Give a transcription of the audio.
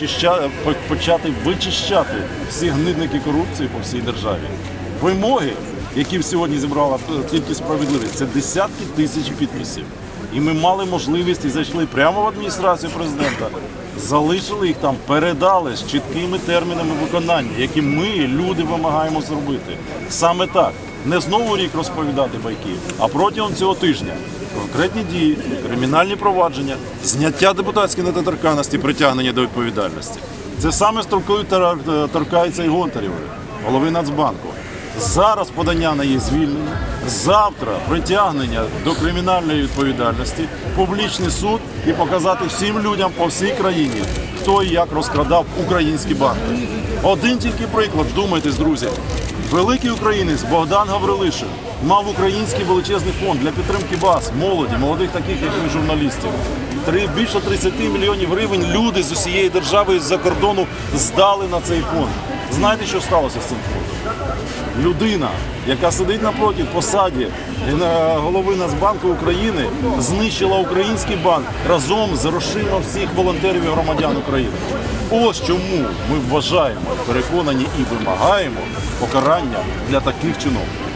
чища- почати вичищати всі гнидники корупції по всій державі. Вимоги, які сьогодні зібрала тільки справедливість, це десятки тисяч підписів. І ми мали можливість і зайшли прямо в адміністрацію президента, залишили їх там, передали з чіткими термінами виконання, які ми, люди, вимагаємо зробити. Саме так. Не знову рік розповідати байки, а протягом цього тижня конкретні дії, кримінальні провадження, зняття депутатської недоторканності, притягнення до відповідальності. Це саме з тор- торкається і Гонтарєвої, голови Нацбанку. Зараз подання на її звільнення, завтра притягнення до кримінальної відповідальності, публічний суд і показати всім людям по всій країні, хто і як розкрадав українські банки. Один тільки приклад, вдумайтесь, друзі. Великий українець Богдан Гаврилишин мав український величезний фонд для підтримки баз, молоді, молодих таких, як ми, журналістів. Три, більше 30 мільйонів гривень люди з усієї держави з-за кордону здали на цей фонд. Знаєте, що сталося з цим фондом? Людина, яка сидить напроти посаді е, голови Нацбанку України, знищила український банк разом з грошима всіх волонтерів і громадян України. Ось чому ми вважаємо, переконані і вимагаємо покарання для таких чиновників.